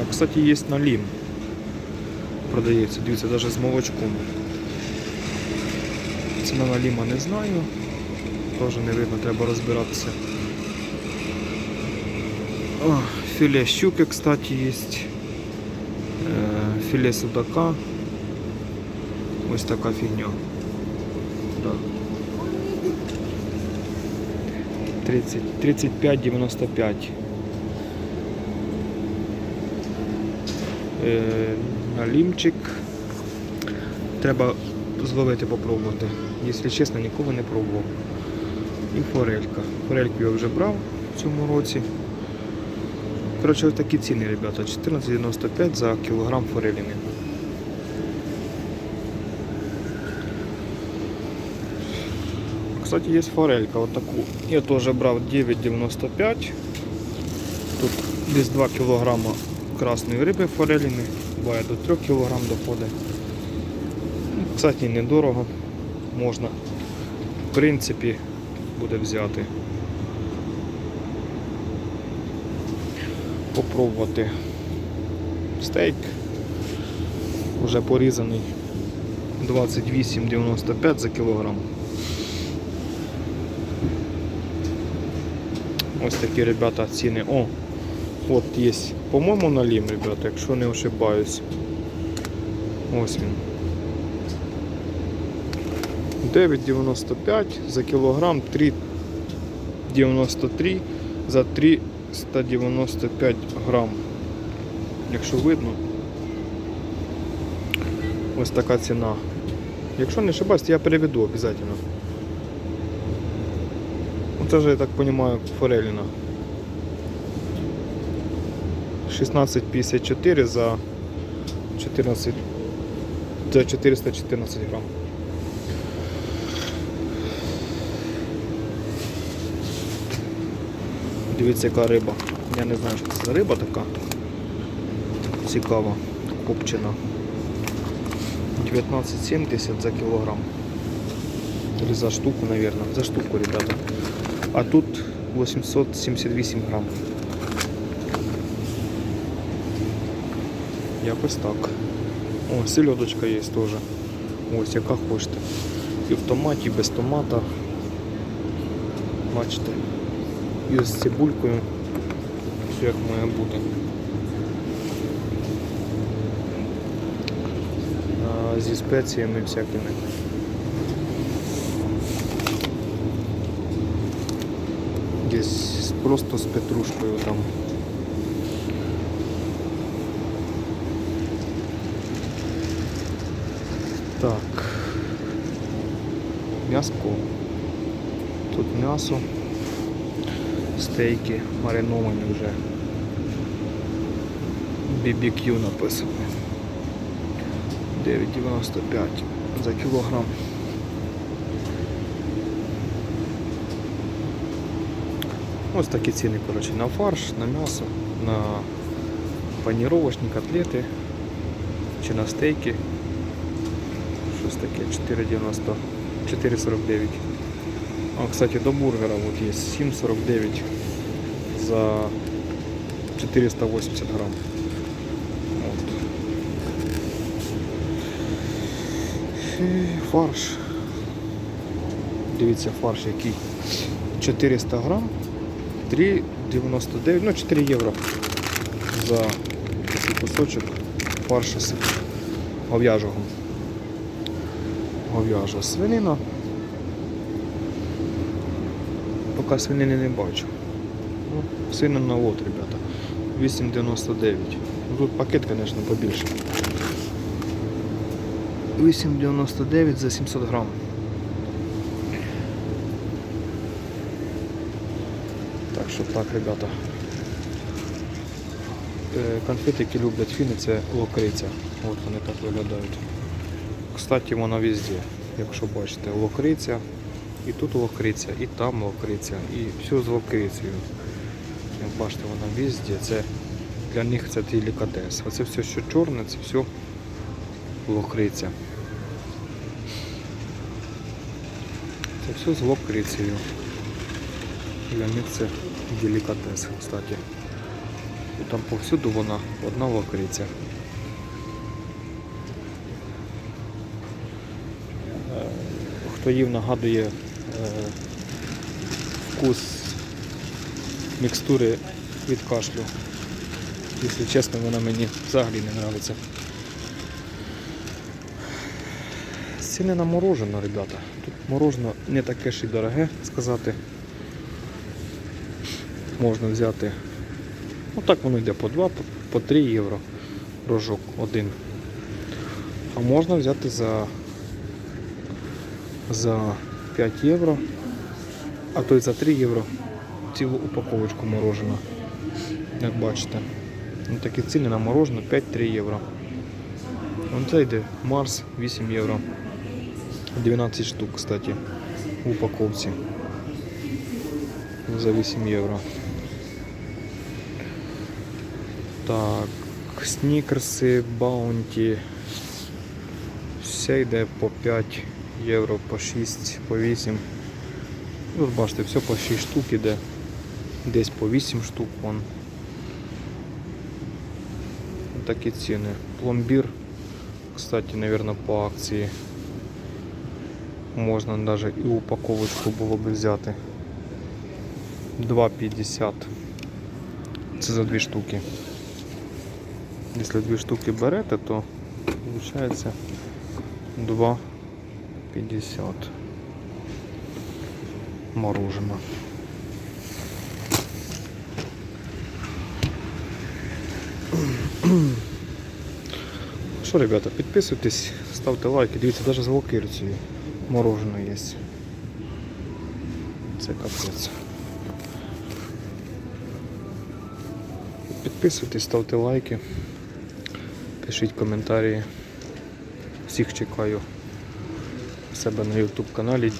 А, кстати, є налім. Продається, дивіться, навіть з молочком. Ціна наліма не знаю. Теж не видно, треба розбиратися. О, філе щуки, кстати, є. Е, філе судака. Ось така фігня. Да. 30, 35,95. Е, налімчик. Треба зловити попробувати. Якщо чесно, ніколи не пробував. І форелька. Форельку я вже брав в цьому році. Коротше, ось такі ціни, ребята. 14,95 за кілограм фореліни. Кстати, есть форелька, такую. Я тоже брал 9,95. Тут десь 2 кілограма красної риби фореліни. Буває до 3 кілограм доходить. Кстати, недорого. Можна, в принципі, буде взяти. Попробувати стейк. Уже порізаний 28,95 за кілограм. Ось такі, ребята, ціни. О, от є, по-моєму, налім, ребята, якщо не ошибаюсь. Ось він. 9,95 за кілограм, 3,93 за 395 грам. Якщо видно, ось така ціна. Якщо не ошибаюсь, я переведу обов'язково. Це же, я так понимаю, форелина. 16,54 за 14 за 414 грам. Дивіться, яка риба. Я не знаю, що це за риба така. Цікава, копчена. 19,70 за кілограм. Или за штуку, наверное. За штуку, ребята. А тут 878 грам. Якось так. О, сельодочка є теж. Ось, яка хочете. І в томаті, і без томата. Бачите. І з цибулькою. Все як має бути. А, зі спеціями всякими. Десь просто з петрушкою там. Так. М'яско. Тут м'ясо. Стейки мариновані вже. BBQ написано. 9,95 за кілограм. Ось такі ціни коротше, на фарш, на м'ясо, на паніровочні котлети чи на стейки. Щось таке 4,90 4,49. А, кстати, до бургера вот є 7,49 за 480 грам. От. І фарш. Дивіться фарш який. 400 грам. 3,99, ну 4 євро за цей кусочок фаршу з говяжого. Говяжа свинина. Поки свинини не бачу. Ну, свинина лот, ребята. 8,99. Ну, Тут пакет, звісно, побільше. 8,99 за 700 грам. Так що так, ребята. Е, Конфети, які люблять фіни, це локриця. От вони так виглядають. Кстати, вона везде, якщо бачите, локриця. І тут локриця, і там локриця, і все з локрицею. Як бачите, вона везде. Це для них це делікатес. Оце все, що чорне, це все локриця. Це все з локрицею. Для них це делікатес, кстати. І там повсюду вона одна локриця. Хто нагадує е, вкус мікстури від кашлю. Якщо чесно, вона мені взагалі не подобається. Ціни на морожено, ребята. Тут морожено не таке ж і дороге сказати. Можна взяти. Ну так воно йде по 2, по, по 3 євро рожок один. А можна взяти за, за 5 євро, а то й за 3 євро цілу упаковочку мороженого. Як бачите. Ну, такі ціни на мороженое 5-3 євро. Вон це йде Марс 8 євро. 12 штук, кстати, в упаковці. За 8 євро. Так, снікерси, баунті. Все йде по 5 євро, по 6, по 8. Ну, бачите, все по 6 штук іде. Десь по 8 штук вон. Такі ціни. Пломбір, кстати, наверное, по акції. Можна навіть і упаковочку було б взяти. 2,50. Це за дві штуки. Якщо дві штуки берете, то виходить 2,50 мороженое. Що, ребята, підписуйтесь, ставте лайки, дивіться, навіть з локирцею мороженое є. Це капець. Підписуйтесь, ставте лайки, пишіть коментарі. Всіх чекаю себе на YouTube каналі.